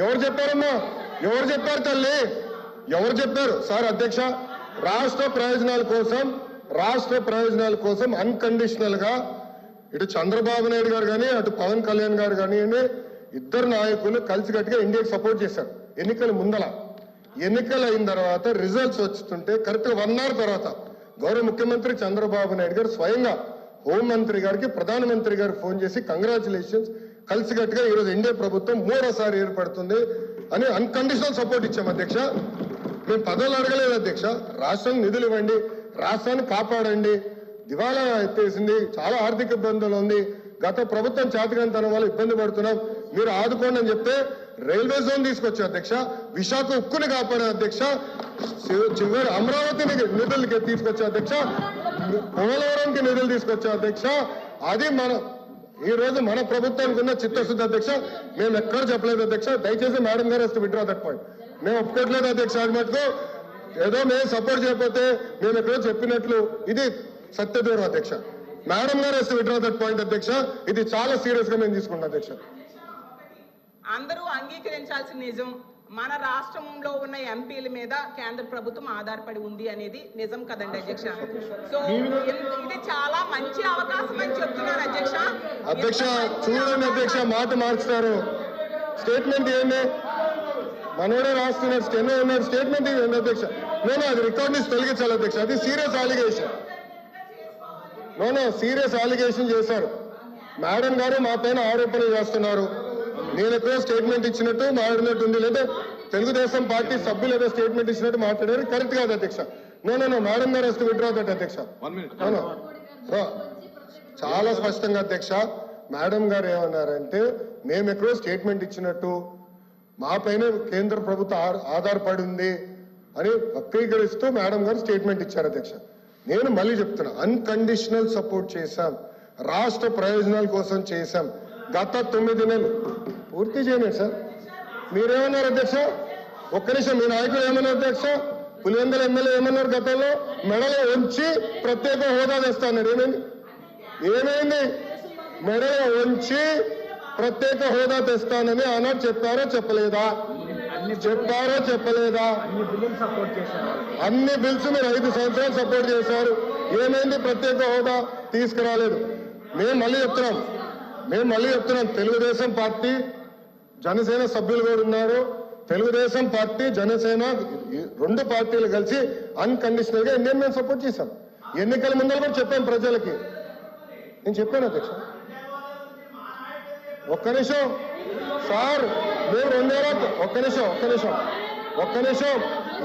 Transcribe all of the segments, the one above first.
ఎవరు చెప్పారమ్మా? ఎవరు చెప్పారు తల్లి? ఎవరు చెప్పారు? సార్ అధ్యక్ష రాష్ట్ర ప్రయోజనాల కోసం రాష్ట్ర ప్రయోజనాల కోసం అన్కండిషనల్గా ఇటు చంద్రబాబు నాయుడు గారు కానీ అటు పవన్ కళ్యాణ్ గారు కానివ్వండి ఇద్దరు నాయకులు కలిసికట్టుగా ఇండియాకి సపోర్ట్ చేశారు. ఎన్నికల ముందల. ఎన్నికలు అయిన తర్వాత రిజల్ట్స్ వస్తుంటే కరెక్ట్ వన్ అవర్ తర్వాత గౌరవ ముఖ్యమంత్రి చంద్రబాబు నాయుడు గారు స్వయంగా హోంమంత్రి గారికి ప్రధానమంత్రి గారు ఫోన్ చేసి కంగ్రాచులేషన్స్ కలిసికట్టుగా ఈరోజు ఎన్డీఏ ప్రభుత్వం మూడోసారి ఏర్పడుతుంది అని అన్కండిషనల్ సపోర్ట్ ఇచ్చాం అధ్యక్ష. మేము పదవులు అడగలేదు అధ్యక్ష. రాష్ట్రం నిధులు ఇవ్వండి రాష్ట్రాన్ని కాపాడండి. దివాలా ఎత్తేసింది చాలా ఆర్థిక ఇబ్బందులు ఉంది. గత ప్రభుత్వం చేతకంతనం వల్ల ఇబ్బంది పడుతున్నాం. మీరు ఆదుకోండి అని చెప్తే రైల్వే జోన్ తీసుకొచ్చా అధ్యక్ష? విశాఖ ఉక్కుని కాపాడే అధ్యక్ష. చివరి అమరావతిని నిధులకి తీసుకొచ్చే అధ్యక్ష? పోలవరంకి నిధులు తీసుకొచ్చే అధ్యక్ష? అది మన ఈ రోజు మన ప్రభుత్వానికి ఉన్న చిత్తశుద్ధి అధ్యక్ష మేము ఎక్కడ చెప్పలేదు అధ్యక్ష దయచేసి మేడం గారు వస్తే విడ్రా దట్ పాయింట్ మేము ఒప్పుకోవట్లేదు అధ్యక్ష అది మటుకు ఏదో మేము సపోర్ట్ చేయకపోతే మేము ఎక్కడో చెప్పినట్లు ఇది సత్యదూరం అధ్యక్ష. మేడం గారు వస్తే విడ్రా దట్ పాయింట్ అధ్యక్ష ఇది చాలా సీరియస్గా మేము తీసుకుంటాం అధ్యక్ష. అందరూ అంగీకరించాల్సిన నిజం మన రాష్ట్రంలో ఉన్న ఎంపీల మీద కేంద్ర ప్రభుత్వం ఆధారపడి ఉంది అనేది నిజం కదండి అధ్యక్ష. సో ఇది చాలా మంచి అవకాశం అని చెప్తున్నాను అధ్యక్ష. అధ్యక్ష చూడండి అధ్యక్ష మాట మార్చుతారు. స్టేట్మెంట్ ఏంది? మనోడే రాస్తున్నారు స్టెనో ఉన్నాడు స్టేట్మెంట్ ఏంది అధ్యక్ష? నేను అది రికార్డ్ నుంచి తొలగించాలి అధ్యక్ష. అది serious allegation. No serious allegation చేశారు. మేడం గారు మా పైన ఆరోపణలు చేస్తున్నారు. నేను స్టేట్మెంట్ ఇచ్చినట్టు మాట్లాడినట్టు ఉంది లేదా తెలుగుదేశం పార్టీ సభ్యులు ఏదో స్టేట్మెంట్ ఇచ్చినట్టు మాట్లాడారు. కరెక్ట్ కాదు అధ్యక్ష. నో నో మేడం గారు వస్తే విడ్రా దట్ అధ్యక్ష. చాలా స్పష్టంగా అధ్యక్ష మేడం గారు ఏమన్నారంటే మేము ఎక్కడో స్టేట్మెంట్ ఇచ్చినట్టు మా పైన కేంద్ర ప్రభుత్వం ఆధారపడి ఉంది అని వక్రీకరిస్తూ మేడం గారు స్టేట్మెంట్ ఇచ్చారు అధ్యక్ష. నేను మళ్ళీ చెప్తున్నా అన్కండిషనల్ సపోర్ట్ చేశాం. రాష్ట్ర ప్రయోజనాల కోసం చేశాం. గత తొమ్మిది నెలలు పూర్తి చేయలేదు సార్. మీరేమన్నారు అధ్యక్ష? ఒక్క నిమిషం మీ నాయకులు ఏమన్నారు అధ్యక్ష? పులివెందుల ఎమ్మెల్యే ఏమన్నారు గతంలో? మెడలో ఉంచి ప్రత్యేక హోదా తెస్తాను ఏమైంది? ఏమైంది? మెడలో ఉంచి ప్రత్యేక హోదా తెస్తానని ఆనాడు చెప్పారో చెప్పలేదా? చెప్పారో చెప్పలేదా? అన్ని బిల్స్ మీరు ఐదు సంవత్సరాలు సపోర్ట్ చేశారు. ఏమైంది? ప్రత్యేక హోదా తీసుకురాలేదు. మేము మళ్ళీ చెప్తున్నాం. మేము మళ్ళీ చెప్తున్నాం. తెలుగుదేశం పార్టీ జనసేన సభ్యులు కూడా ఉన్నారు. తెలుగుదేశం పార్టీ జనసేన రెండు పార్టీలు కలిసి అన్కండిషనల్గా ఇండియన్ మేము సపోర్ట్ చేశాం ఎన్నికల ముందర కూడా చెప్పాం ప్రజలకి. నేను చెప్పాను అధ్యక్ష. ఒక్క నిమిషం. సార్ మేము రెండేళ్ళ ఒక్క నిమిషం ఒక్క నిమిషం. ఒక్క నిమిషం.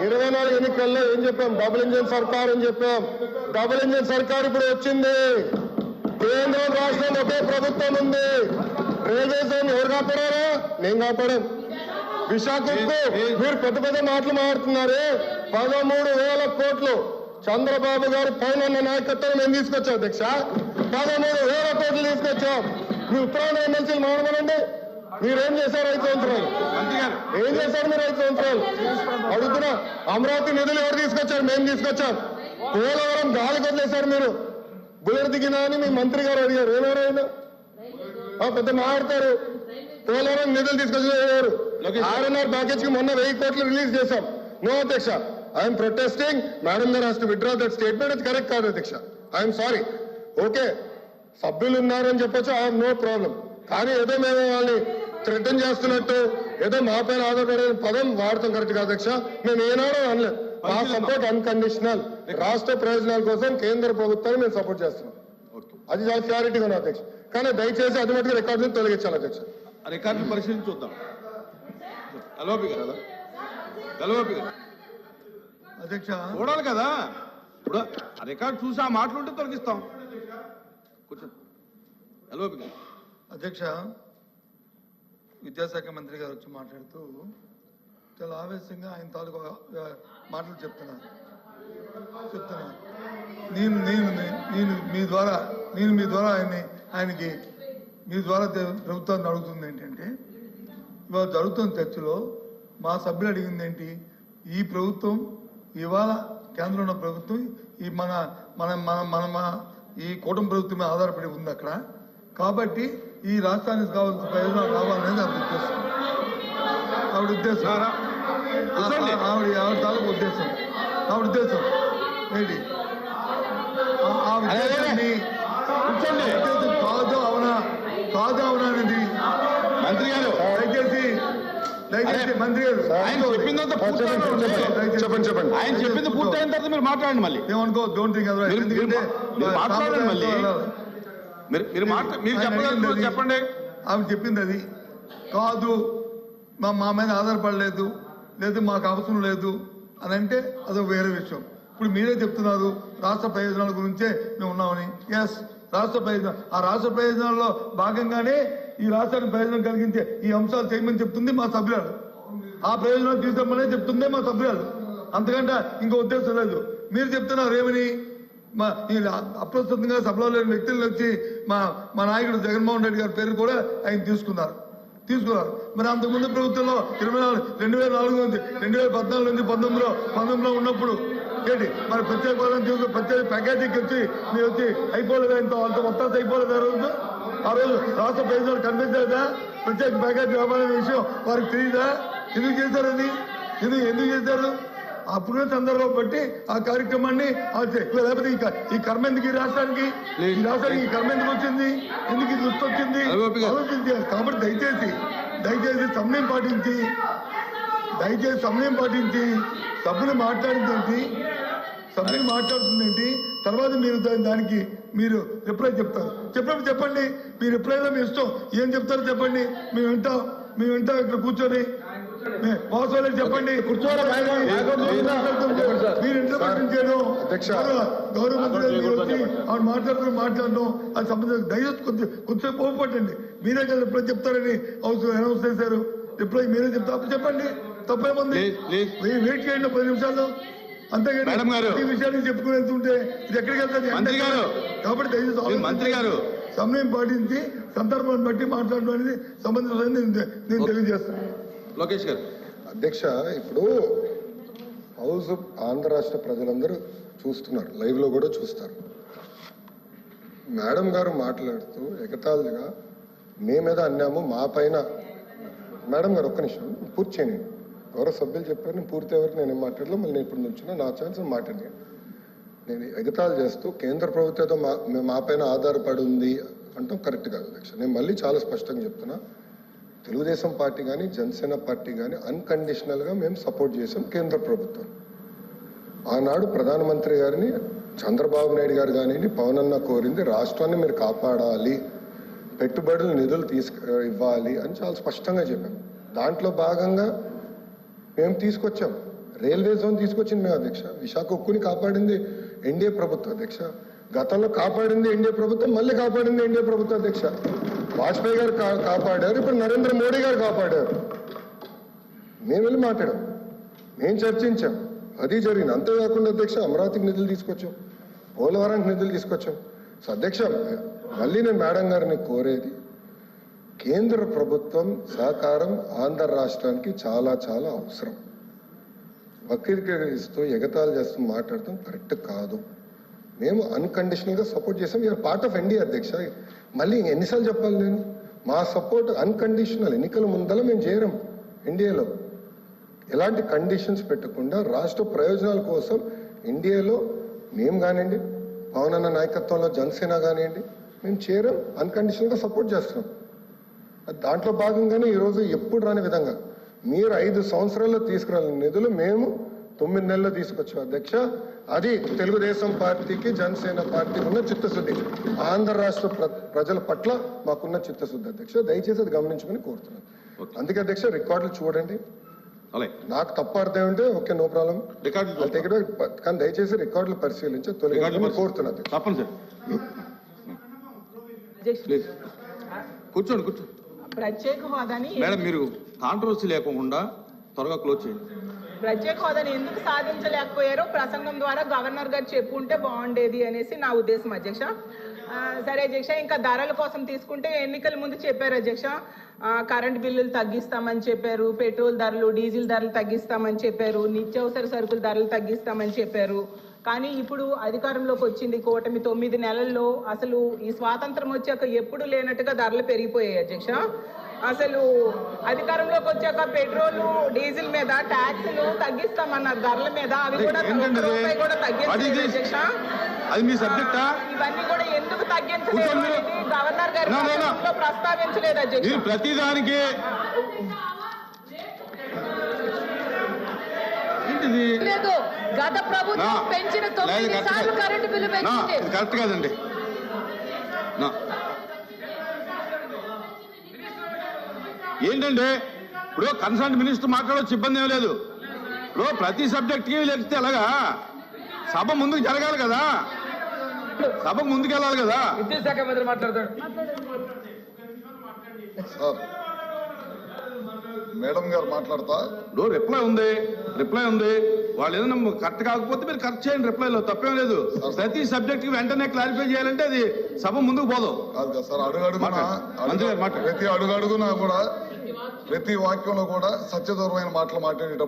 ఇరవై నాలుగు ఎన్నికల్లో ఏం చెప్పాం? డబుల్ ఇంజిన్ సర్కార్ అని చెప్పాం. డబుల్ ఇంజిన్ సర్కార్ ఇప్పుడు వచ్చింది. కేంద్రం రాష్ట్రం ఒకే ప్రభుత్వం ఉంది. రైల్వే జోన్ ఎవరు కాపాడారా నేను కాపాడాను విశాఖకు మీరు పెద్ద పెద్ద మాటలు మాట్లాడుతున్నారే. పదమూడు వేల కోట్లు చంద్రబాబు గారు పైన నాయకత్వం మేము తీసుకొచ్చాం అధ్యక్ష. పదమూడు వేల కోట్లు తీసుకొచ్చాం. మీ ఉత్తరాంధ్ర ఎమ్మెల్సీలు మాట్లాడండి. మీరేం చేశారు ఐదు సంవత్సరాలు ఏం చేశారు మీరు ఐదు సంవత్సరాలు అడుగుతున్నా. అమరావతి నిధులు ఎవరు తీసుకొచ్చారు? మేము తీసుకొచ్చాం. పోలవరం గాలి వదిలేశారు మీరు. బుల్లెట్ దిగినా అని మీ మంత్రి గారు అడిగారు. ఆ, పెద్ద మాట్లాడతారు పోలవరం నిధులు తీసుకొచ్చారు ఆర్ఎన్ఆర్ ప్యాకేజ్కి మొన్న వెయ్యి కోట్లు రిలీజ్ చేశాం. నో అధ్యక్ష. I'm protesting. Madam garu has to withdraw that statement అది కరెక్ట్ కాదు అధ్యక్ష. I'm sorry. ఓకే. సభ్యులు ఉన్నారని చెప్పొచ్చు. ఐ నో ప్రాబ్లం కానీ ఏదో మేము వాళ్ళని థ్రెటన్ చేస్తున్నట్టు ఏదో మా పైన ఆధారపడే పదం వాడతాం కరెక్ట్ కాదు అధ్యక్ష. మేము ఏనాడో అనలేదు మా సపోర్ట్ అన్కండిషనల్ రాష్ట్ర ప్రయోజనాల కోసం కేంద్ర ప్రభుత్వాన్ని మేము సపోర్ట్ చేస్తున్నాం. అది చాలా క్లారిటీగా ఉంది అధ్యక్ష. కానీ దయచేసి అది మటుకు రికార్డు నుంచి తొలగించాలి అధ్యక్ష. ఆ రికార్డుని పరిశీలించి చూద్దాం. గలవపి గారు గలవపి అధ్యక్ష. చూడాలి కదా. ఇప్పుడు ఆ రికార్డు చూసి ఆ మాటలుంటే తొలగిస్తాం. కూర్చోండి. గలవపి అధ్యక్ష విద్యాశాఖ మంత్రి గారు వచ్చి మాట్లాడుతూ చాలా ఆవేశంగా ఆయన తాలూకు మాటలు చెప్తున్నారు. చెప్తున్నారు. నేను నేను నేను మీ ద్వారా నేను మీ ద్వారా ఆయన్ని ఆయనకి మీ ద్వారా ప్రభుత్వాన్ని అడుగుతుంది ఏంటంటే ఇవాళ జరుగుతున్న చర్చలో మా సభ్యులు అడిగింది ఏంటి? ఈ ప్రభుత్వం ఇవాళ కేంద్రంలో ఉన్న ప్రభుత్వం ఈ మన మన మన మన మన ఈ కూటమి ప్రభుత్వం మీద ఆధారపడి ఉంది అక్కడ. కాబట్టి ఈ రాష్ట్రానికి కావాల్సిన ప్రయోజనాలు రావాలనేది చేస్తుంది ఆవిడ ఉద్దేశం. రా, రా. ఆ- కూర్చోండి. ఆ- ఆవిడ ఆవిడ తాలూకు ఉద్దేశం. ఆవిడ ఉద్దేశం. ఏంటి ఆ- ఆ అదే, అదే. ఉద్దేశాన్ని కూర్చోండి ఉద్దేశం కాదు అవునా కాదు అవునా అనేది మంత్రి గారు దయచేసి దయచేసి అదే. మంత్రి గారు ఆయన చెప్పిందంతా పూర్తయిన చెప్పండి. చెప్పండి చెప్పండి. ఆయన చెప్పింది పూర్తయిన తర్వాత మీరు మాట్లాడండి మళ్ళీ. ఏమనుకో డోంట్ థింక్ ఎందుకంటే మాట్లాడండి మళ్ళీ. మీరు మీరు మాట్లా మీరు ఆయన చెప్పగలరు చెప్పండి. ఆమె చెప్పింది అది కాదు మా మా మీద ఆధారపడలేదు లేదు మాకు అవసరం లేదు అని అంటే అదొక వేరే విషయం. ఇప్పుడు మీరే చెప్తున్నారు రాష్ట్ర ప్రయోజనాల గురించే మేము ఉన్నామని ఎస్ రాష్ట్ర ప్రయోజనం ఆ రాష్ట్ర ప్రయోజనాల్లో భాగంగానే ఈ రాష్ట్రానికి ప్రయోజనం కలిగించే ఈ అంశాలు చేయమని చెప్తుంది మా సభ్యురాలు. ఆ ప్రయోజనం తీసుకోమనే చెప్తుందే మా సభ్యురాలు. అంతకంటే ఇంకో ఉద్దేశం లేదు. మీరు చెప్తున్నారు ఏమని? మా ఈ అప్రస్తుతంగా సభలో లేని వ్యక్తులను వచ్చి మా మా నాయకుడు జగన్మోహన్ రెడ్డి గారి పేరు కూడా ఆయన తీసుకున్నారు. తీసుకున్నారు. మరి అంతకుముందు ప్రభుత్వంలో ఇరవై నాలుగు రెండు వేల నాలుగు నుంచి రెండు వేల పద్నాలుగు నుంచి పంతొమ్మిదిలో పంతొమ్మిదిలో ఉన్నప్పుడు ఏంటి? మరి ప్రత్యేక హోదా తీసుకు ప్రత్యేక ప్యాకేజీకి వచ్చి మీరు వచ్చి అయిపోలేదు ఇంత అంత మొత్తం అయిపోలేదు ఆ రోజు ఆ రోజు రాష్ట్ర ప్రయోజనాలు కనిపించలేదా? ప్రత్యేక ప్యాకేజీ వ్యాపారం విషయం వారికి తెలియదా ఎందుకు చేశారని ఎందుకు ఎందుకు చేశారు? అప్పుడున్న సందర్భం బట్టి ఆ కార్యక్రమాన్ని లేకపోతే ఈ కర్మ ఎందుకు ఈ రాష్ట్రానికి? ఈ రాష్ట్రానికి ఈ కర్మ ఎందుకు వచ్చింది? ఎందుకు ఇది దృష్టి వచ్చింది. ఆలోచించాలి కాబట్టి దయచేసి దయచేసి సమయం పాటించి దయచేసి సమయం పాటించి సభ్యులు మాట్లాడిందేంటి సభ్యులు మాట్లాడుతుందేంటి తర్వాత మీరు దానికి మీరు రిప్లై చెప్తారు. చెప్పినప్పుడు చెప్పండి. మీరు రిప్లైలో మీ ఇష్టం. ఏం చెప్తారో చెప్పండి. మేము వింటాం. మేము వింటాం. ఇక్కడ కూర్చొని. మే- చెప్పండి. కూర్చోవాలి. మీరు ఇంటర్ప్రిటేషన్ చేయడం. గౌరవ- మంత్రి వచ్చి ఆవిడ మాట్లాడుతూ మాట్లాడడం. అది సంబంధం దయచేసి కొద్ది కొద్దిసేపు ఓపట్టండి మీరే కదా రిప్లై చెప్తారని అవసరం అనౌన్స్ చేశారు. రిప్లై మీరే చెప్తారు. చెప్పండి. తప్పేముంది. వెయిట్ వెయిట్ చేయండి పది నిమిషాలు అంతేగాని మేడం గారు. ఈ విషయాన్ని ఇది ఎక్కడికి వెళ్తుంది మంత్రి గారు. కాబట్టి దయచేసి. మంత్రి గారు. సమయం పాటించి సందర్భాన్ని బట్టి మాట్లాడడం అనేది సంబంధించిన నేను నేను తెలియజేస్తాను లోకేష్ గారు అధ్యక్ష ఇప్పుడు హౌస్ ఆంధ్ర రాష్ట్ర ప్రజలందరూ చూస్తున్నారు లైవ్లో కూడా చూస్తారు మేడం గారు మాట్లాడుతూ ఎగతాళిగా మేమేదో అన్నాము మా పైన మేడం గారు ఒక్క నిమిషం పూర్తి చేయండి గౌరవ సభ్యులు చెప్పారు నేను పూర్తి ఎవరికి నేను ఏం మళ్ళీ నేను ఇప్పుడు నుంచిన నా ఛాన్స్ మాట్లాడి నేను ఎగతాళి చేస్తూ కేంద్ర ప్రభుత్వంతో మా మేము మా పైన ఆధారపడి ఉంది అంటాం కరెక్ట్ కాదు అధ్యక్ష. నేను మళ్ళీ చాలా స్పష్టంగా చెప్తున్నా తెలుగుదేశం పార్టీ కానీ జనసేన పార్టీ కానీ అన్కండిషనల్గా మేము సపోర్ట్ చేసాం కేంద్ర ప్రభుత్వం. ఆనాడు ప్రధానమంత్రి గారిని చంద్రబాబు నాయుడు గారు కానివ్వండి పవన్ అన్న కోరింది రాష్ట్రాన్ని మీరు కాపాడాలి పెట్టుబడులు నిధులు తీసుకు ఇవ్వాలి అని చాలా స్పష్టంగా చెప్పాం దాంట్లో భాగంగా మేము తీసుకొచ్చాం? రైల్వే జోన్ తీసుకొచ్చింది మేము అధ్యక్ష. విశాఖ ఉక్కుని కాపాడింది ఎన్డీఏ ప్రభుత్వం అధ్యక్ష. గతంలో కాపాడింది ఎన్డీఏ ప్రభుత్వం మళ్ళీ కాపాడింది ఎన్డీఏ ప్రభుత్వం అధ్యక్ష. వాజ్పేయి గారు కా- కాపాడారు ఇప్పుడు నరేంద్ర మోడీ గారు కాపాడారు. మేము వెళ్ళి మాట్లాడాం. మేము చర్చించాం. అది జరిగింది. అంతేకాకుండా అధ్యక్ష అమరావతికి నిధులు తీసుకొచ్చాం. పోలవరానికి నిధులు తీసుకొచ్చాం. సో అధ్యక్ష మళ్ళీ నేను మేడం గారిని కోరేది కేంద్ర ప్రభుత్వం సహకారం ఆంధ్ర రాష్ట్రానికి చాలా చాలా అవసరం. వక్రీకరిస్తూ ఎగతాళి చేస్తూ మాట్లాడటం కరెక్ట్ కాదు. మేము అన్కండిషనల్గా సపోర్ట్ చేసాం. You are part of N D అధ్యక్ష. మళ్ళీ ఎన్నిసార్లు చెప్పాలి నేను? మా సపోర్ట్ అన్కండిషనల్ ఎన్నికల ముందల మేము చేరం ఎన్డీఏలో. ఎలాంటి కండిషన్స్ పెట్టకుండా రాష్ట్ర ప్రయోజనాల కోసం ఇండియాలో మేము కానివ్వండి పవన్ అన్న నాయకత్వంలో జనసేన కానివ్వండి మేము చేరం. అన్కండిషనల్గా సపోర్ట్ చేస్తున్నాం. దాంట్లో భాగంగానే ఈరోజు ఎప్పుడు రాని విధంగా మీరు ఐదు సంవత్సరాల్లో తీసుకురాలని నిధులు మేము తొమ్మిది నెలల్లో తీసుకొచ్చాం అధ్యక్ష. అది తెలుగుదేశం పార్టీకి జనసేన పార్టీకి ఉన్న చిత్తశుద్ధి. ఆంధ్ర రాష్ట్ర ప్ర- ప్రజల పట్ల మాకున్న చిత్తశుద్ధి అధ్యక్ష. దయచేసి అది గమనించుకుని కోరుతున్నాను. అందుకే అధ్యక్ష రికార్డులు చూడండి. నాకు తప్పు అర్థం ఉంటే ఓకే నో ప్రాబ్లం. రికార్డులు చూస్తాం. take it back. కానీ దయచేసి రికార్డులు పరిశీలించి తొలగించమని పరిశీలి- కోరుతున్నా అధ్యక్ష. తప్పనిసరి. అధ్యక్ష. ప్లీజ్. కూర్చోండి కూర్చో ప్రత్యేక హోదాని మేడం మీరు కాంట్రవర్సీ లేకుండా త్వరగా క్లోజ్ చేయండి. ప్రత్యేక హోదాని ఎందుకు సాధించలేకపోయారో ప్రసంగం ద్వారా గవర్నర్ గారు చెప్పుంటే బాగుండేది అనేసి నా ఉద్దేశం అధ్యక్ష. సరే అధ్యక్ష ఇంకా ధరల కోసం తీసుకుంటే ఎన్నికల ముందు చెప్పారు అధ్యక్ష. కరెంట్ బిల్లులు తగ్గిస్తామని చెప్పారు పెట్రోల్ ధరలు డీజిల్ ధరలు తగ్గిస్తామని చెప్పారు నిత్యావసర సరుకుల ధరలు తగ్గిస్తామని చెప్పారు. కానీ ఇప్పుడు అధికారంలోకి వచ్చింది కూటమి తొమ్మిది నెలల్లో అసలు ఈ స్వాతంత్రం వచ్చాక ఎప్పుడు లేనట్టుగా ధరలు పెరిగిపోయాయి అధ్యక్ష. అసలు అధికారంలోకి వచ్చాక పెట్రోల్ డీజిల్ మీద ట్యాక్సులు తగ్గిస్తామన్నారు ధరల మీద. అవి కూడా అధ్యక్ష. అది మీ సబ్జెక్టా ఇవన్నీ కూడా ఎందుకు తగ్గించలేదు గవర్నర్ గారి ప్రస్తావించలేదు అధ్యక్ష. మీరు ప్రతిదానికి ఏంటిది? లేదు. గత ప్రభుత్వం పెంచిన తొమ్మిది కరెక్ట్ సార్లు. కరెంటు బిల్లు నా, పెంచింది. ఇది కరెక్ట్ కాదండి. నా. ఏంటండి ఇప్పుడు కన్సల్ట్ మినిస్టర్ మాట్లాడవచ్చు ఇబ్బంది ఏం లేదు. ఇప్పుడు ప్రతి సబ్జెక్ట్కి లేకపోతే ఎలాగా? సభ ముందుకు జరగాలి కదా. సభకు ముందుకు వెళ్ళాలి కదా. విద్యుత్ శాఖ మంత్రి మాట్లాడతాడు. మేడం గారు మాట్లాడతా? ఇప్పుడు రిప్లై ఉంది రిప్లై ఉంది. వాళ్ళు ఏదైనా కరెక్ట్ కాకపోతే మీరు కరెక్ట్ చేయండి రిప్లైలో తప్పేం లేదు. ప్రతి సబ్జెక్ట్కి వెంటనే క్లారిఫై చేయాలంటే అది సభ ముందుకు పోదు. కాదు కదా సార్ అడుగు. ప్రతి అడుగు అడుగునా కూడా ప్రతి వాక్యంలో కూడా సత్యదూరమైన మాటలు మాట్లాడేటప్పుడు